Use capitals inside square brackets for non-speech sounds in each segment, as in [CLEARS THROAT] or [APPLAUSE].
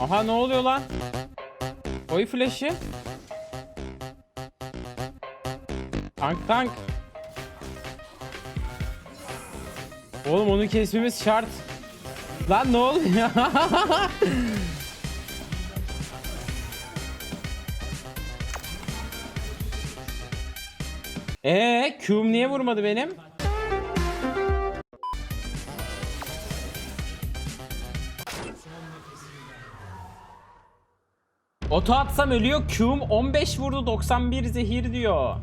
Aha ne oluyor lan? Koy flash'ı. Tank tank. Oğlum onu kesmemiz şart. Lan ne oluyor? [LAUGHS] Ee, Q'm niye vurmadı benim? Oto atsam ölüyor. Q'm 15 vurdu 91 zehir diyor.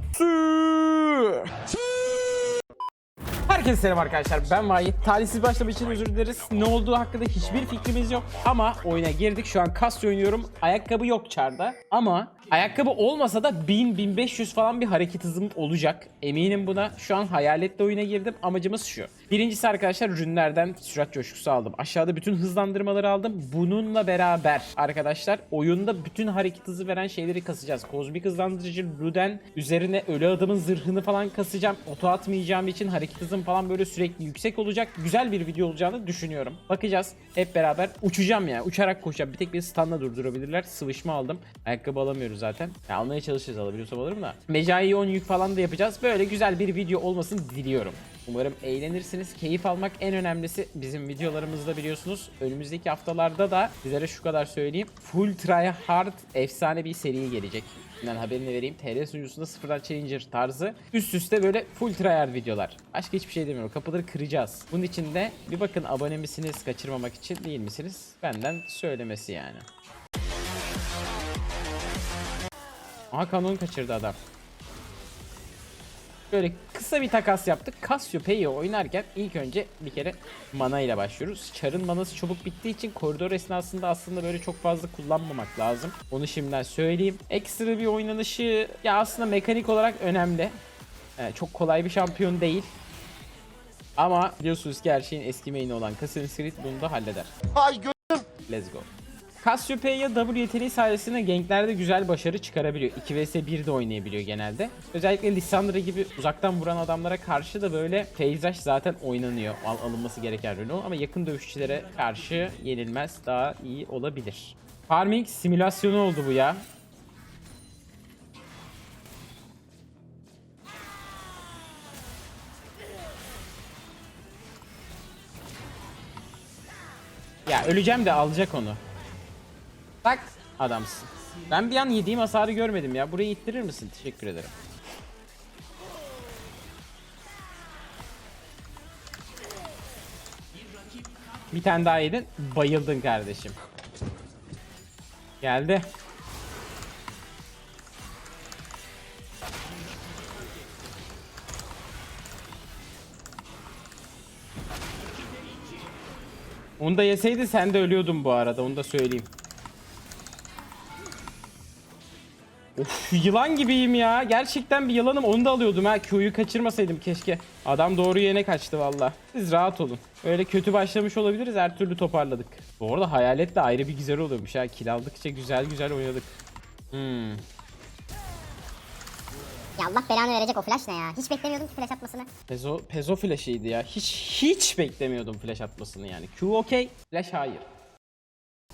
Herkese selam arkadaşlar ben Vahit. Talihsiz başlama için özür dileriz. Ne olduğu hakkında hiçbir fikrimiz yok. Ama oyuna girdik. Şu an Casio oynuyorum. Ayakkabı yok çarda. Ama ayakkabı olmasa da 1000-1500 falan bir hareket hızım olacak. Eminim buna. Şu an hayaletle oyuna girdim. Amacımız şu. Birincisi arkadaşlar ürünlerden sürat coşkusu aldım. Aşağıda bütün hızlandırmaları aldım. Bununla beraber arkadaşlar oyunda bütün hareket hızı veren şeyleri kasacağız. Kozmik hızlandırıcı, Luden üzerine ölü adamın zırhını falan kasacağım. Oto atmayacağım için hareket hızım falan böyle sürekli yüksek olacak. Güzel bir video olacağını düşünüyorum. Bakacağız. Hep beraber uçacağım ya. Uçarak koşacağım. Bir tek bir stunla durdurabilirler. Sıvışma aldım. Ayakkabı alamıyoruz zaten. Ya almaya çalışacağız alabiliyorsam alırım da. Mecai 10 yük falan da yapacağız. Böyle güzel bir video olmasını diliyorum. Umarım eğlenirsiniz. Keyif almak en önemlisi bizim videolarımızda biliyorsunuz. Önümüzdeki haftalarda da sizlere şu kadar söyleyeyim. Full try hard efsane bir seri gelecek. Ben haberini vereyim. TR sunucusunda sıfırdan challenger tarzı. Üst üste böyle full try hard videolar. Başka hiçbir şey demiyorum. Kapıları kıracağız. Bunun için de bir bakın abone misiniz kaçırmamak için değil misiniz? Benden söylemesi yani. Aha kanon kaçırdı adam. Böyle kısa bir takas yaptık. Cassiopeia oynarken ilk önce bir kere mana ile başlıyoruz. Char'ın manası çabuk bittiği için koridor esnasında aslında böyle çok fazla kullanmamak lazım. Onu şimdiden söyleyeyim. Ekstra bir oynanışı ya aslında mekanik olarak önemli. Yani çok kolay bir şampiyon değil. Ama biliyorsunuz ki her şeyin eski main'i olan Assassin's Creed bunu da halleder. Ay gö- Let's go. Cassiopeia W yeteneği sayesinde ganklerde güzel başarı çıkarabiliyor. 2 vs 1 de oynayabiliyor genelde. Özellikle Lissandra gibi uzaktan vuran adamlara karşı da böyle peyzaj zaten oynanıyor. Al alınması gereken rol ama yakın dövüşçülere karşı yenilmez daha iyi olabilir. Farming simülasyonu oldu bu ya. Ya öleceğim de alacak onu. Bak adamsın. Ben bir an yediğim hasarı görmedim ya. Burayı ittirir misin? Teşekkür ederim. Bir tane daha yedin. Bayıldın kardeşim. Geldi. Onu da yeseydi sen de ölüyordun bu arada. Onu da söyleyeyim. Of yılan gibiyim ya. Gerçekten bir yılanım. Onu da alıyordum ha. Q'yu kaçırmasaydım keşke. Adam doğru yerine kaçtı valla. Siz rahat olun. Öyle kötü başlamış olabiliriz. Her türlü toparladık. Bu arada hayalet de ayrı bir güzel oluyormuş ha. Kill aldıkça güzel güzel oynadık. Hmm. Ya Allah belanı verecek o flash ne ya? Hiç beklemiyordum ki flash atmasını. Pezo, Pezo flash'ıydı ya. Hiç hiç beklemiyordum flash atmasını yani. Q okey, flash hayır.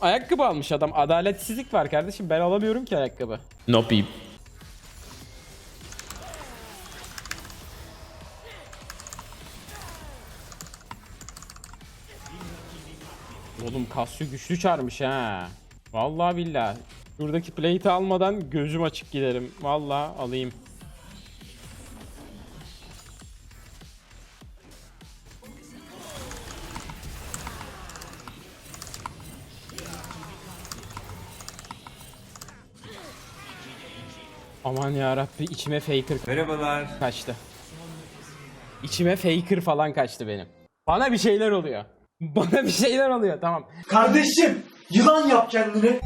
Ayakkabı almış adam. Adaletsizlik var kardeşim. Ben alamıyorum ki ayakkabı. No peep. Oğlum Casio güçlü çarmış ha. Vallahi billahi. Şuradaki plate'i almadan gözüm açık giderim. Vallahi alayım. Aman ya Rabbi içime faker Merhabalar. kaçtı. İçime faker falan kaçtı benim. Bana bir şeyler oluyor. [LAUGHS] Bana bir şeyler oluyor tamam. Kardeşim yılan yap kendini.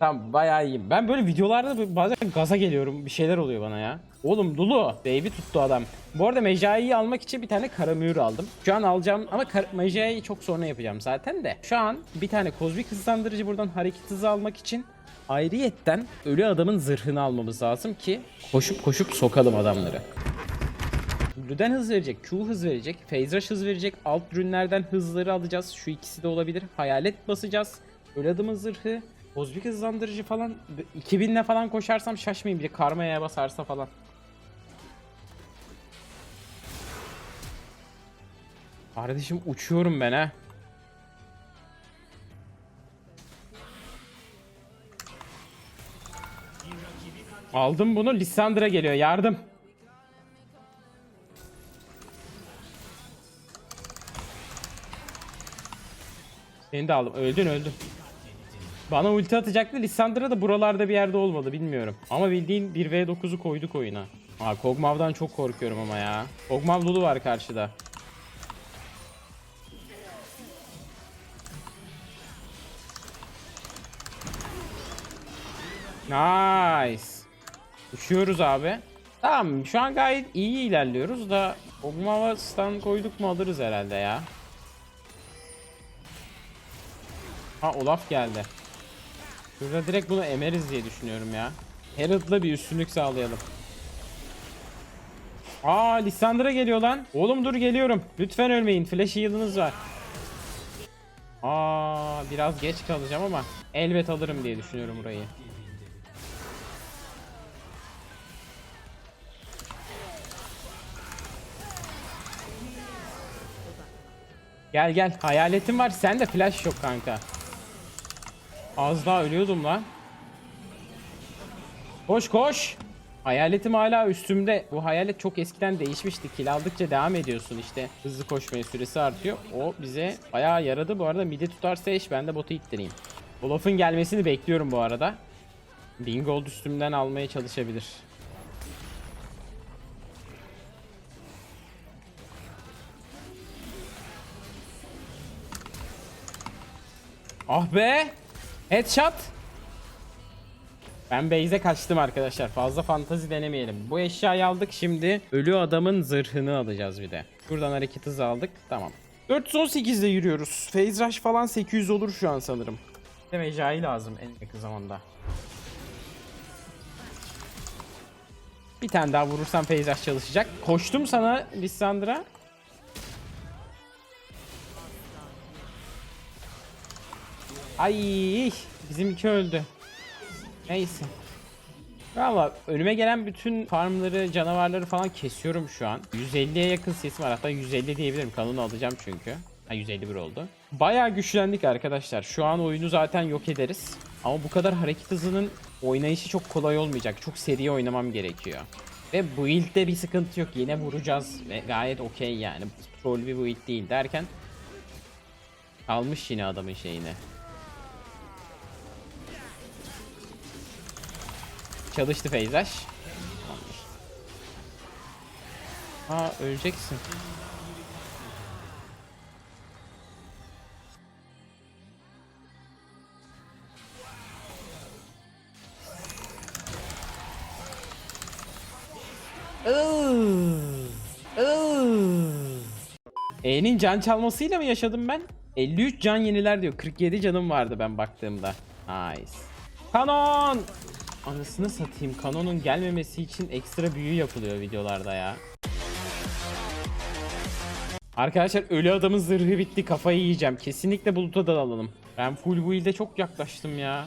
Tamam bayağı iyiyim. Ben böyle videolarda bazen gaza geliyorum. Bir şeyler oluyor bana ya. Oğlum Dulu. Baby tuttu adam. Bu arada Mejai'yi almak için bir tane kara mühür aldım. Şu an alacağım ama kar- Mejai'yi çok sonra yapacağım zaten de. Şu an bir tane kozmik hızlandırıcı buradan hareket hızı almak için ayrıyetten ölü adamın zırhını almamız lazım ki koşup koşup sokalım adamları. W'den hız verecek, Q hız verecek, Phase Rush hız verecek. Alt ürünlerden hızları alacağız. Şu ikisi de olabilir. Hayalet basacağız. Öyle adamın zırhı. Kozmik hızlandırıcı falan. 2000'le falan koşarsam şaşmayayım. Bir de karmaya basarsa falan. Kardeşim uçuyorum ben ha. Aldım bunu. Lissandra geliyor. Yardım. Seni de aldım. Öldün öldün. Bana ulti atacaktı. Lissandra da buralarda bir yerde olmalı. Bilmiyorum. Ama bildiğin 1v9'u koyduk oyuna. Aa Kog'Maw'dan çok korkuyorum ama ya. Kog'Maw Lulu var karşıda. Nice. Uçuyoruz abi. Tamam şu an gayet iyi ilerliyoruz da Ogmava stun koyduk mu alırız herhalde ya. Ha Olaf geldi. Şurada direkt bunu emeriz diye düşünüyorum ya. Herald'la bir üstünlük sağlayalım. Aa Lissandra geliyor lan. Oğlum dur geliyorum. Lütfen ölmeyin. Flash yıldınız var. Aa biraz geç kalacağım ama elbet alırım diye düşünüyorum burayı. Gel gel. Hayaletim var. Sen de flash yok kanka. Az daha ölüyordum lan. Koş koş. Hayaletim hala üstümde. Bu hayalet çok eskiden değişmişti. Kill aldıkça devam ediyorsun işte. Hızlı koşmaya süresi artıyor. O bize bayağı yaradı. Bu arada midi tutarsa eş ben de botu ittireyim. Olaf'ın gelmesini bekliyorum bu arada. Bingold üstümden almaya çalışabilir. Ah be! Headshot! Ben base'e kaçtım arkadaşlar. Fazla fantazi denemeyelim. Bu eşyayı aldık şimdi. Ölü adamın zırhını alacağız bir de. Şuradan hareket hızı aldık. Tamam. 418 ile yürüyoruz. Phase rush falan 800 olur şu an sanırım. Bir mecai lazım en yakın zamanda. Bir tane daha vurursam phase rush çalışacak. Koştum sana Lissandra. Ay bizimki öldü. Neyse. Valla önüme gelen bütün farmları, canavarları falan kesiyorum şu an. 150'ye yakın sesim var. Hatta 150 diyebilirim. Kanını alacağım çünkü. Ha 151 oldu. Bayağı güçlendik arkadaşlar. Şu an oyunu zaten yok ederiz. Ama bu kadar hareket hızının oynayışı çok kolay olmayacak. Çok seri oynamam gerekiyor. Ve build'de bir sıkıntı yok. Yine vuracağız. Ve gayet okey yani. Troll bir build değil derken almış yine adamın şeyini. Çalıştı Feyzaş. Aa öleceksin. E'nin can çalmasıyla mı yaşadım ben? 53 can yeniler diyor. 47 canım vardı ben baktığımda. Nice. Kanon! Anasını satayım. Kanonun gelmemesi için ekstra büyü yapılıyor videolarda ya. Arkadaşlar ölü adamın zırhı bitti. Kafayı yiyeceğim. Kesinlikle buluta dalalım. Ben full build'e çok yaklaştım ya.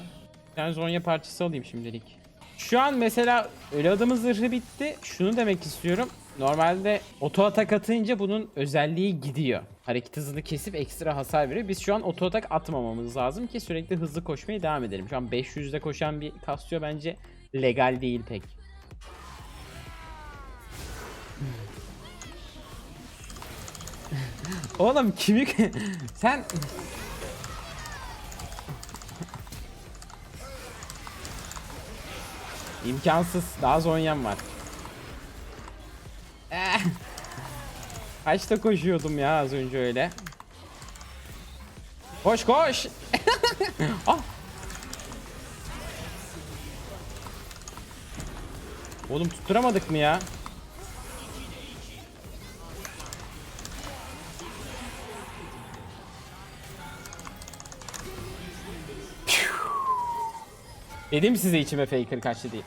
Bir tane Zonya parçası alayım şimdilik. Şu an mesela ölü adamın zırhı bitti. Şunu demek istiyorum. Normalde oto atak atınca bunun özelliği gidiyor. Hareket hızını kesip ekstra hasar veriyor. Biz şu an oto atmamamız lazım ki sürekli hızlı koşmaya devam edelim. Şu an 500'de koşan bir Casio bence legal değil pek. [LAUGHS] Oğlum kimi [LAUGHS] sen İmkansız. Daha Zonya'm var. Kaçta koşuyordum ya az önce öyle. Koş koş. [LAUGHS] ah. Oğlum tutturamadık mı ya? Dedim size içime faker kaçtı diye.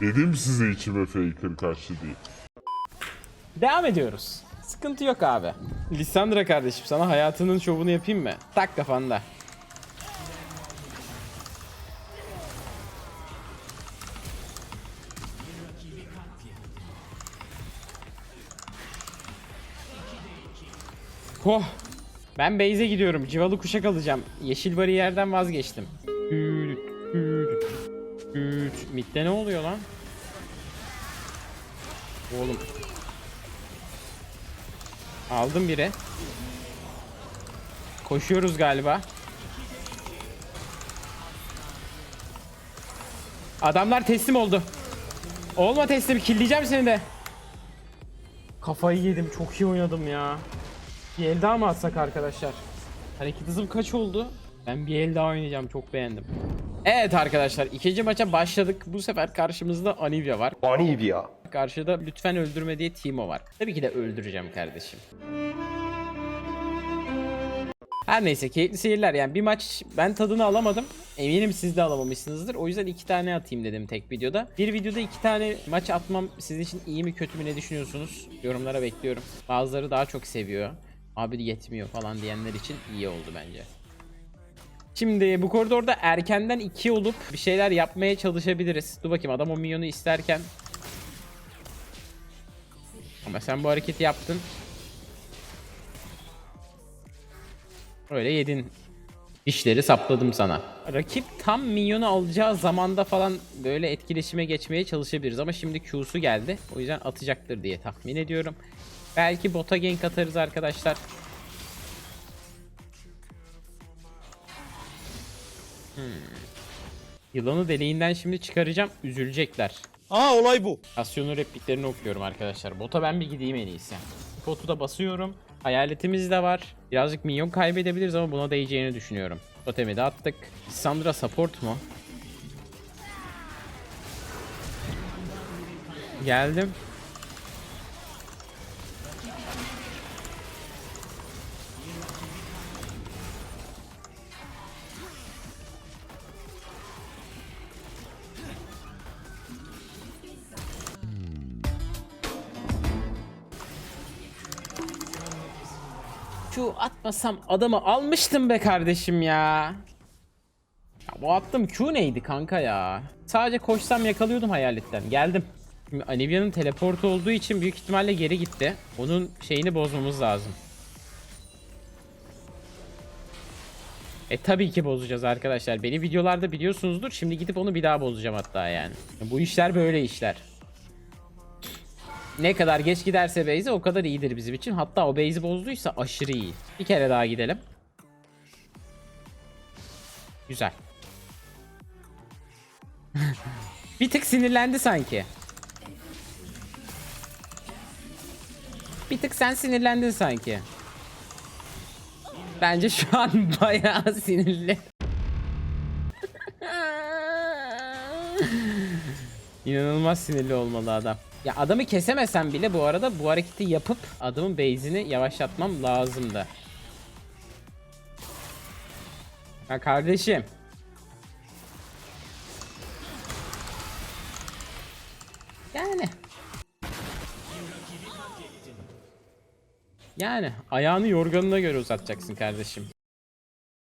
Dedim size içime faker kaçtı diye. Devam ediyoruz. Sıkıntı yok abi. Lissandra kardeşim sana hayatının şovunu yapayım mı? Tak kafanda. Oh. Ben base'e gidiyorum. Civalı kuşak alacağım. Yeşil bariyerden vazgeçtim. Hüüt, hüüt. Mid'de ne oluyor lan? Oğlum Aldım biri. Koşuyoruz galiba. Adamlar teslim oldu. Olma teslim. Killeyeceğim seni de. Kafayı yedim. Çok iyi oynadım ya. Bir el daha mı atsak arkadaşlar? Hareket hızım kaç oldu? Ben bir el daha oynayacağım. Çok beğendim. Evet arkadaşlar. ikinci maça başladık. Bu sefer karşımızda Anivia var. Anivia. Karşıda lütfen öldürme diye Timo var. Tabii ki de öldüreceğim kardeşim. Her neyse keyifli seyirler. Yani bir maç ben tadını alamadım. Eminim siz de alamamışsınızdır. O yüzden iki tane atayım dedim tek videoda. Bir videoda iki tane maç atmam sizin için iyi mi kötü mü ne düşünüyorsunuz? Yorumlara bekliyorum. Bazıları daha çok seviyor. Abi yetmiyor falan diyenler için iyi oldu bence. Şimdi bu koridorda erkenden 2 olup bir şeyler yapmaya çalışabiliriz. Dur bakayım adam o minyonu isterken ama sen bu hareketi yaptın. Öyle yedin. İşleri sapladım sana. Rakip tam minyonu alacağı zamanda falan böyle etkileşime geçmeye çalışabiliriz ama şimdi Q'su geldi. O yüzden atacaktır diye tahmin ediyorum. Belki bota gank atarız arkadaşlar. Hmm. Yılanı deliğinden şimdi çıkaracağım. Üzülecekler. Aa olay bu. Asyon'un repliklerini okuyorum arkadaşlar. Bota ben bir gideyim en iyisi. Botu da basıyorum. Hayaletimiz de var. Birazcık minyon kaybedebiliriz ama buna değeceğini düşünüyorum. Totemi de attık. Sandra support mu? Geldim. Q atmasam adamı almıştım be kardeşim ya. Ya bu attım Q neydi kanka ya? Sadece koşsam yakalıyordum hayaletten. Geldim. Anivia'nın teleport olduğu için büyük ihtimalle geri gitti. Onun şeyini bozmamız lazım. E tabii ki bozacağız arkadaşlar. Beni videolarda biliyorsunuzdur. Şimdi gidip onu bir daha bozacağım hatta yani. Bu işler böyle işler. Ne kadar geç giderse base'e o kadar iyidir bizim için. Hatta o base'i bozduysa aşırı iyi. Bir kere daha gidelim. Güzel. [LAUGHS] bir tık sinirlendi sanki. Bir tık sen sinirlendin sanki. Bence şu an [LAUGHS] bayağı sinirli. [LAUGHS] İnanılmaz sinirli olmalı adam. Ya adamı kesemesem bile bu arada bu hareketi yapıp adamın base'ini yavaşlatmam lazımdı. Ha kardeşim. Yani. Yani ayağını yorganına göre uzatacaksın kardeşim.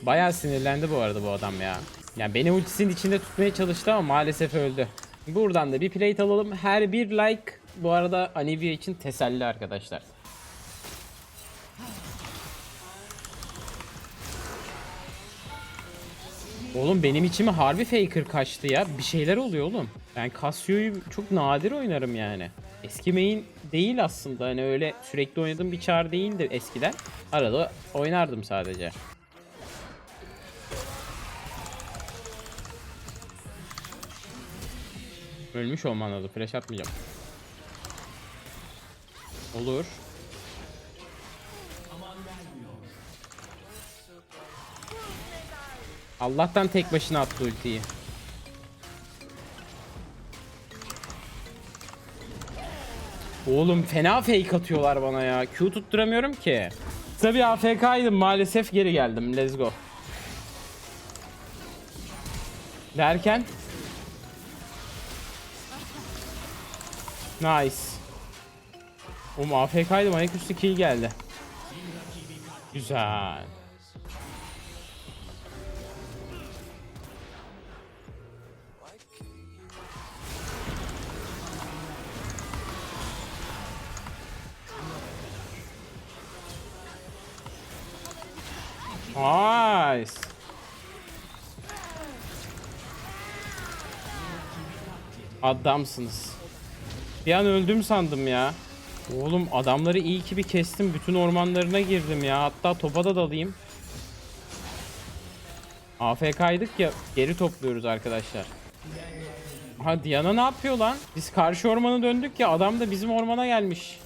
Bayağı sinirlendi bu arada bu adam ya. Yani beni ultisinin içinde tutmaya çalıştı ama maalesef öldü. Buradan da bir plate alalım. Her bir like bu arada Anivia için teselli arkadaşlar. Oğlum benim içime harbi faker kaçtı ya. Bir şeyler oluyor oğlum. Ben Cassio'yu çok nadir oynarım yani. Eski main değil aslında. Hani öyle sürekli oynadığım bir çar değildi eskiden. Arada oynardım sadece. Ölmüş olman lazım. Flash atmayacağım. Olur. Allah'tan tek başına attı ultiyi. Oğlum fena fake atıyorlar bana ya. Q tutturamıyorum ki. Tabii AFK'ydım maalesef geri geldim. Let's go. Derken Nice. Oğlum AFK'ydım ayaküstü kill geldi. Güzel. Nice. Adamsınız. Bir an öldüm sandım ya. Oğlum adamları iyi ki bir kestim. Bütün ormanlarına girdim ya. Hatta topa da dalayım. AFK'ydık ya. Geri topluyoruz arkadaşlar. Ha Diana ne yapıyor lan? Biz karşı ormana döndük ya. Adam da bizim ormana gelmiş.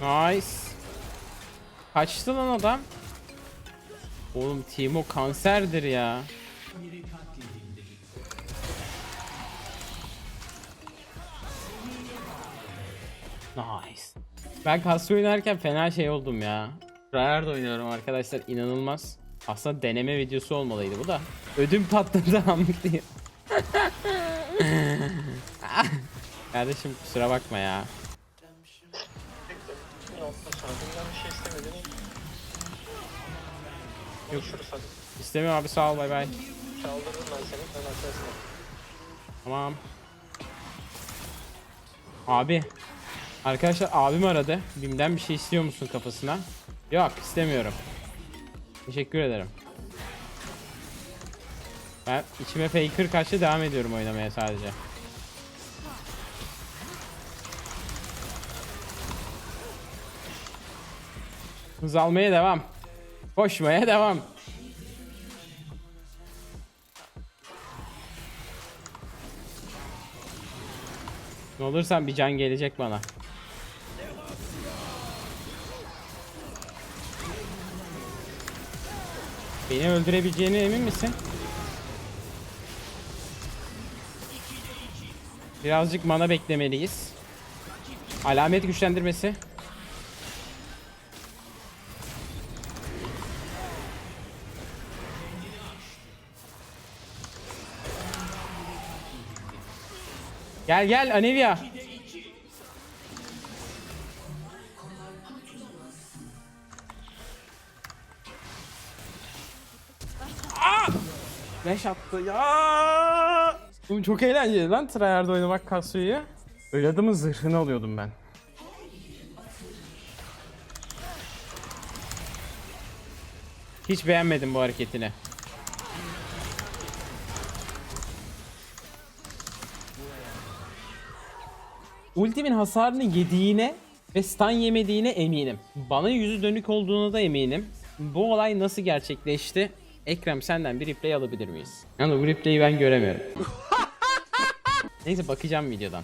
Nice. Kaçtı lan adam. Oğlum Timo kanserdir ya. Nice. Ben Casio oynarken fena şey oldum ya. Rayard oynuyorum arkadaşlar inanılmaz. Aslında deneme videosu olmalıydı bu da. Ödüm patladı amk diye. Kardeşim kusura bakma ya. Yok. İstemiyorum abi sağ ol bay bay. Tamam. Abi. Arkadaşlar abim aradı. Bim'den bir şey istiyor musun kafasına? Yok istemiyorum. Teşekkür ederim. Ben içime faker karşı devam ediyorum oynamaya sadece. Hız almaya devam. Koşmaya devam. Ne olursan bir can gelecek bana. Beni öldürebileceğine emin misin? Birazcık mana beklemeliyiz. Alamet güçlendirmesi. Gel gel Anevia. Aa! Flash attı ya. Bu çok eğlenceli lan tryhard oynamak Casio'yu. Öyle adamın zırhını alıyordum ben. Hiç beğenmedim bu hareketini. Ultimin hasarını yediğine ve stun yemediğine eminim. Bana yüzü dönük olduğuna da eminim. Bu olay nasıl gerçekleşti? Ekrem senden bir replay alabilir miyiz? Yani bu replay'i ben göremiyorum. [LAUGHS] Neyse bakacağım videodan.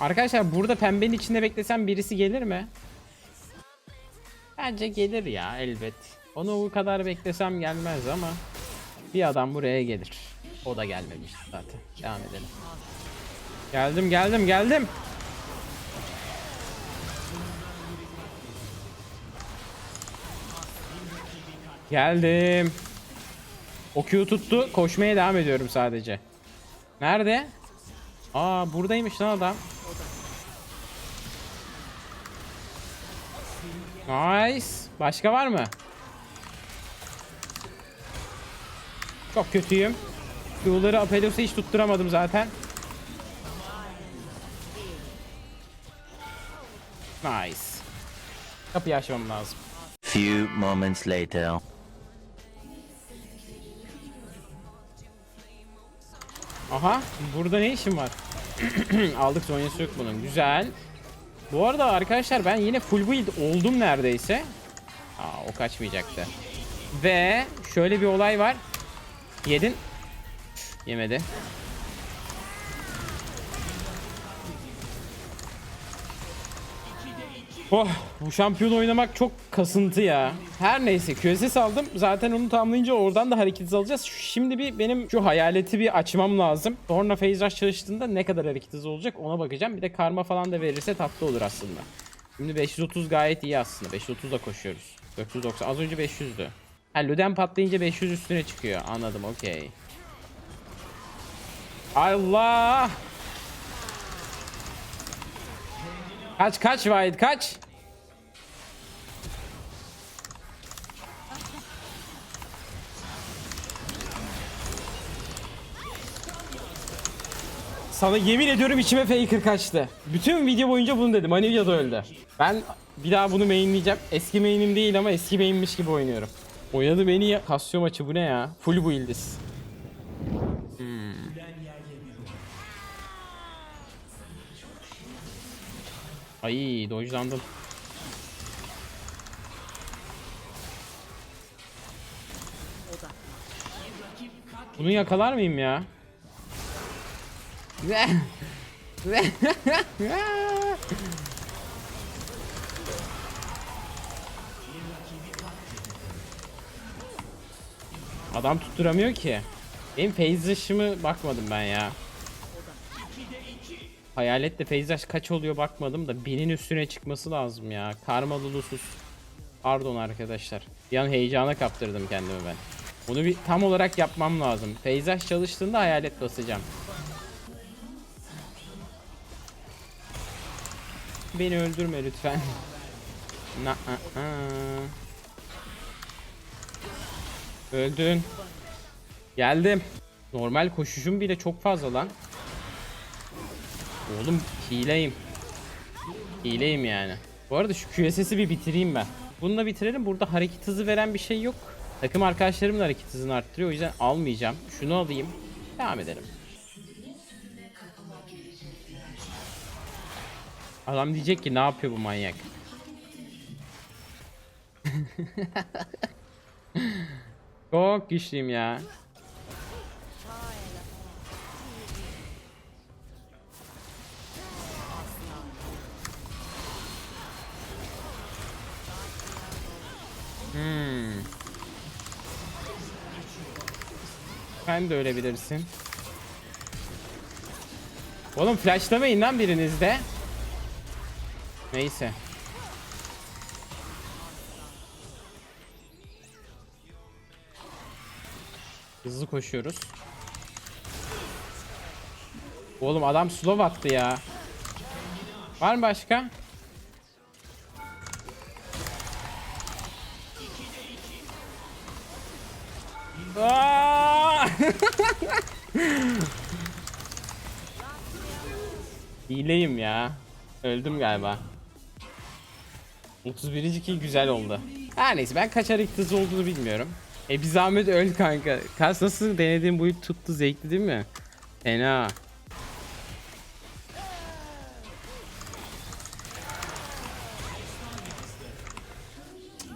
Arkadaşlar burada pembenin içinde beklesem birisi gelir mi? Bence gelir ya elbet. Onu bu kadar beklesem gelmez ama bir adam buraya gelir. O da gelmemiş zaten. Devam edelim. Geldim geldim geldim. Geldim. O Q tuttu. Koşmaya devam ediyorum sadece. Nerede? Aa buradaymış lan adam. Nice. Başka var mı? Çok kötüyüm. Q'ları Apelios'a hiç tutturamadım zaten. Nice. Kapıyı açmam lazım. Few moments later. Aha burada ne işim var? [CLEARS THROAT] Aldık zonyası yok bunun. Güzel. Bu arada arkadaşlar ben yine full build oldum neredeyse. Aa o kaçmayacaktı. Ve şöyle bir olay var. Yedin. Yemedi. Oh bu şampiyon oynamak çok kasıntı ya. Her neyse QSS aldım. Zaten onu tamamlayınca oradan da hareket alacağız. Şimdi bir benim şu hayaleti bir açmam lazım. Sonra phase rush çalıştığında ne kadar hareket hızı olacak ona bakacağım. Bir de karma falan da verirse tatlı olur aslında. Şimdi 530 gayet iyi aslında. 530 da koşuyoruz. 490. Az önce 500'dü. Ha Luden patlayınca 500 üstüne çıkıyor. Anladım okey. Allah! Kaç kaç Vahit kaç. Sana yemin ediyorum içime faker kaçtı. Bütün video boyunca bunu dedim. Anivia da öldü. Ben bir daha bunu mainleyeceğim. Eski mainim değil ama eski mainmiş gibi oynuyorum. Oynadım en iyi Casio maçı bu ne ya? Full build'iz. Hmm. Ay dojlandım. Bunu yakalar mıyım ya? Adam tutturamıyor ki. Benim peyzajımı bakmadım ben ya. Hayaletle peyzaj kaç oluyor bakmadım da binin üstüne çıkması lazım ya. Karma Lulusuz. Pardon arkadaşlar. Bir an heyecana kaptırdım kendimi ben. Bunu bir tam olarak yapmam lazım. Peyzaj çalıştığında hayalet basacağım. Beni öldürme lütfen. [LAUGHS] Na -a -a. Öldün. Geldim. Normal koşuşum bile çok fazla lan. Oğlum hileyim. Hileyim yani. Bu arada şu QSS'i bir bitireyim ben. Bununla bitirelim. Burada hareket hızı veren bir şey yok. Takım arkadaşlarım da hareket hızını arttırıyor. O yüzden almayacağım. Şunu alayım. Devam edelim. Adam diyecek ki ne yapıyor bu manyak? [LAUGHS] Çok güçlüyüm ya. Sen de ölebilirsin. Oğlum flashlamayın lan biriniz de. Neyse. Hızlı koşuyoruz. Oğlum adam slow attı ya. Var mı başka? Aa! Hileyim ya. Öldüm galiba. 31. kill güzel oldu. Her neyse ben kaç hareket hızı olduğunu bilmiyorum. E bir zahmet öl kanka. Kas nasıl denediğim build tuttu zevkli değil mi? Fena.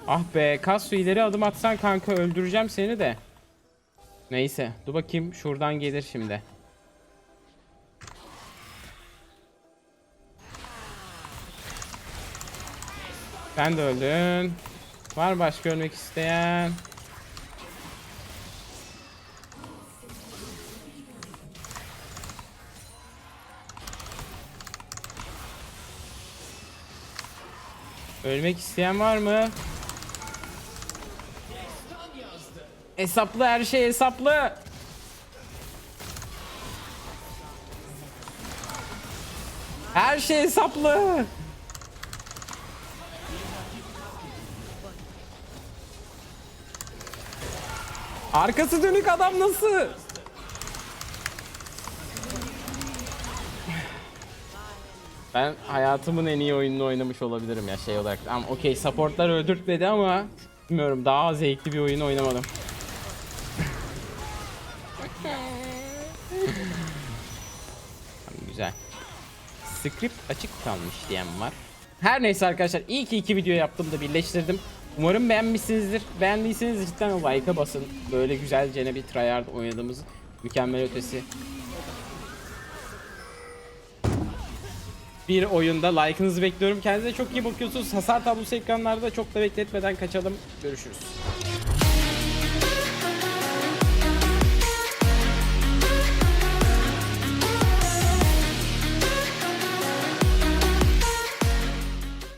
Ah be Kasu ileri adım atsan kanka öldüreceğim seni de. Neyse dur bakayım şuradan gelir şimdi. Sen de öldün. Var başka ölmek isteyen? Ölmek isteyen var mı? Hesaplı her şey hesaplı. Her şey hesaplı. Arkası dönük adam nasıl? Ben hayatımın en iyi oyununu oynamış olabilirim ya şey olarak. Ama okey supportlar öldürtmedi ama bilmiyorum daha zevkli bir oyun oynamadım. Güzel. Script açık kalmış diyen var. Her neyse arkadaşlar iyi ki iki video yaptım da birleştirdim. Umarım beğenmişsinizdir. Beğendiyseniz cidden o like'a basın. Böyle güzelce bir tryhard oynadığımız mükemmel ötesi bir oyunda like'ınızı bekliyorum. Kendinize çok iyi bakıyorsunuz. Hasar tablosu ekranlarda çok da bekletmeden kaçalım. Görüşürüz.